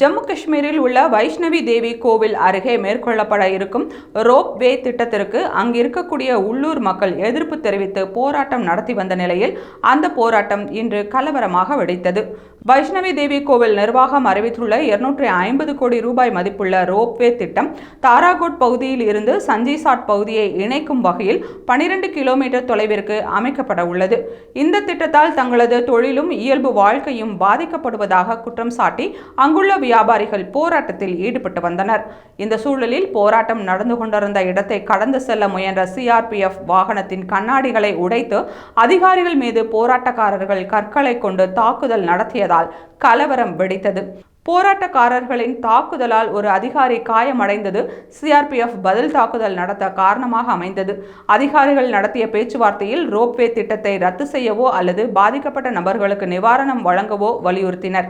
ஜம்மு காஷ்மீரில் உள்ள வைஷ்ணவி தேவி கோவில் அருகே மேற்கொள்ளப்பட இருக்கும் ரோப் வே திட்டத்திற்கு அங்கு இருக்கக்கூடிய உள்ளூர் மக்கள் எதிர்ப்பு தெரிவித்து போராட்டம் நடத்தி வந்த நிலையில் அந்த போராட்டம் இன்று கலவரமாக வெடித்தது. வைஷ்ணவி தேவி கோவில் நிர்வாகம் அறிவித்துள்ள இருநூற்றி ஐம்பது கோடி ரூபாய் மதிப்புள்ள ரோப்வே திட்டம் தாராகோட் பகுதியில் இருந்து சஞ்சிசாட் பகுதியை இணைக்கும் வகையில் பனிரெண்டு கிலோமீட்டர் தொலைவிற்கு அமைக்கப்பட உள்ளது. இந்த திட்டத்தால் தங்களது தொழிலும் இயல்பு வாழ்க்கையும் பாதிக்கப்படுவதாக குற்றம் சாட்டி அங்குள்ள வியாபாரிகள் போராட்டத்தில் ஈடுபட்டு வந்தனர். இந்த சூழலில் போராட்டம் நடந்து கொண்டிருந்த இடத்தை கடந்து செல்ல முயன்ற சிஆர்பிஎஃப் வாகனத்தின் கண்ணாடிகளை உடைத்து அதிகாரிகள் மீது போராட்டக்காரர்கள் கற்களை கொண்டு தாக்குதல் நடத்தியதால் கலவரம் வெடித்தது. போராட்டக்காரர்களின் தாக்குதலால் ஒரு அதிகாரி காயமடைந்தது. சிஆர்பிஎஃப் பதில் தாக்குதல் நடத்த காரணமாக அமைந்தது. அதிகாரிகள் நடத்திய பேச்சுவார்த்தையில் ரோப்வே திட்டத்தை ரத்து செய்யவோ அல்லது பாதிக்கப்பட்ட நபர்களுக்கு நிவாரணம் வழங்கவோ வலியுறுத்தினர்.